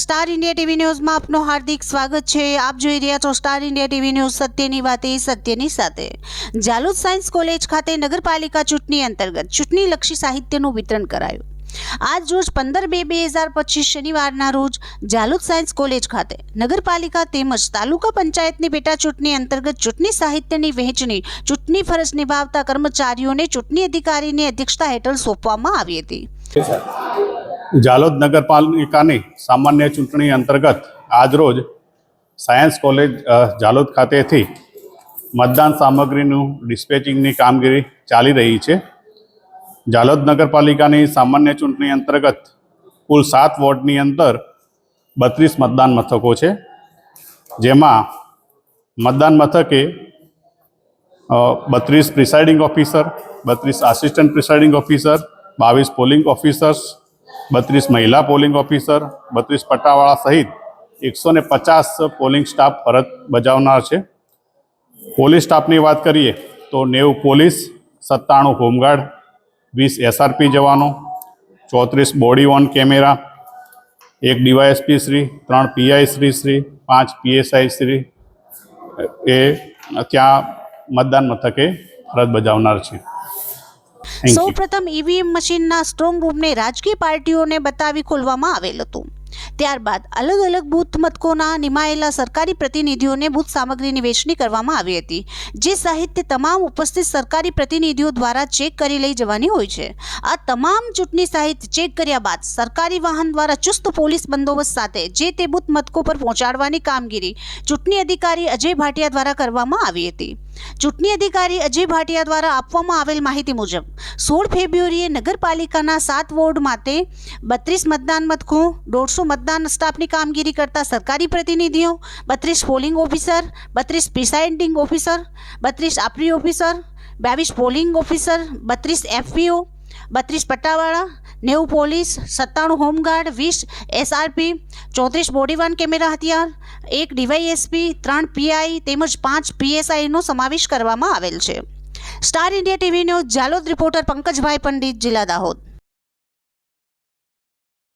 Star India TV ન્યૂઝમાં આપનું હાર્દિક સ્વાગત છે. આપ જોઈ રહ્યા છો સ્ટાર ઇન્ડિયા ટીવી ન્યૂઝ સત્યની વાતે સત્યની સાથે. જાલોદ સાયન્સ કોલેજ ખાતે નગરપાલિકા ચૂંટણી અંતર્ગત ચૂંટણીલક્ષી સાહિત્યનું વિતરણ કરાયું. આજ રોજ પંદર બે બે હજાર પચીસ શનિવારના રોજ જાલોદ સાયન્સ કોલેજ ખાતે નગરપાલિકા તેમજ તાલુકા પંચાયતની પેટા ચૂંટણી અંતર્ગત ચૂંટણી સાહિત્યની વહેંચણી ચૂંટણી ફરજ નિભાવતા કર્મચારીઓને ચૂંટણી અધિકારીની અધ્યક્ષતા હેઠળ સોંપવામાં આવી હતી. જાલોદ નગરપાલિકાની સામાન્ય ચૂંટણી અંતર્ગત આજરોજ સાયન્સ કોલેજ ઝાલોદ ખાતેથી મતદાન સામગ્રીનું ડિસ્પેચિંગની કામગીરી ચાલી રહી છે. જાલોદ નગરપાલિકાની સામાન્ય ચૂંટણી અંતર્ગત કુલ સાત વોર્ડની અંદર બત્રીસ મતદાન મથકો છે. જેમાં મતદાન મથકે બત્રીસ પ્રિસાઇડિંગ ઓફિસર, બત્રીસ આસિસ્ટન્ટ પ્રિસાઇડિંગ ઓફિસર, બાવીસ પોલિંગ ઓફિસર્સ બત્રીસ મહિલા પોલિંગ ઓફિસર, બત્રીસ પટ્ટાવાળા સહિત એકસો ને પચાસ પોલિંગ સ્ટાફ ફરજ બજાવનાર છે. પોલીસ સ્ટાફની વાત કરીએ તો નેવું પોલીસ, સત્તાણું હોમગાર્ડ, વીસ એસઆરપી જવાનો, ચોત્રીસ બોડી ઓન કેમેરા, એક ડીવાયએસપી શ્રી, ત્રણ પીઆઈ શ્રી શ્રી, પાંચ પીએસઆઈ શ્રી, એ ત્યાં મતદાન મથકે ફરજ બજાવનાર છે. Thank you. સૌ પ્રથમ ઈવીએમ મશીનના સ્ટ્રોંગ રૂમને રાજકીય પાર્ટીઓને બતાવી ખોલવામાં આવેલ હતું. ત્યારબાદ અલગ અલગ બૂથ મથકોના નિમાયેલા સરકારી પ્રતિનિધિઓને બૂથ સામગ્રીની વેચણી કરવામાં આવી હતી, જે સાહિત્ય તમામ ઉપસ્થિત સરકારી પ્રતિનિધિઓ દ્વારા ચેક કરી લઈ જવાની હોય છે. આ તમામ ચૂંટણી સાહિત્ય ચેક કર્યા બાદ સરકારી વાહન દ્વારા ચુસ્ત પોલીસ બંદોબસ્ત સાથે જે તે બૂથ મથકો પર પહોંચાડવાની કામગીરી ચૂંટણી અધિકારી અજય ભાટિયા દ્વારા કરવામાં આવી હતી. ચૂંટણી અધિકારી અજય ભાટિયા દ્વારા આપવામાં આવેલ માહિતી મુજબ, સોળ ફેબ્રુઆરીએ નગરપાલિકાના સાત વોર્ડ માટે બત્રીસ મતદાન મથકો, દોઢસો મતદાન સ્ટાફની કામગીરી કરતા સરકારી પ્રતિનિધિઓ, બત્રીસ પોલિંગ ઓફિસર, બત્રીસ પ્રિસાઇડિંગ ઓફિસર, બત્રીસ આપરી ઓફિસર, બાવીસ પોલિંગ ઓફિસર, બત્રીસ એફપીઓ, બત્રીસ પટ્ટાવાળા નેવું પોલીસ, સત્તાણું હોમગાર્ડ, વીસ એસઆરપી ચોત્રીસ બોડીવાન કેમેરા હથિયાર, એક ડીવાયએસપી, ત્રણ પીઆઈ તેમજ પાંચ પીએસઆઈનો સમાવેશ કરવામાં આવેલ છે. Star India TV news, Jalod reporter Pankajbhai Pandit, જિલ્લા દાહોદ.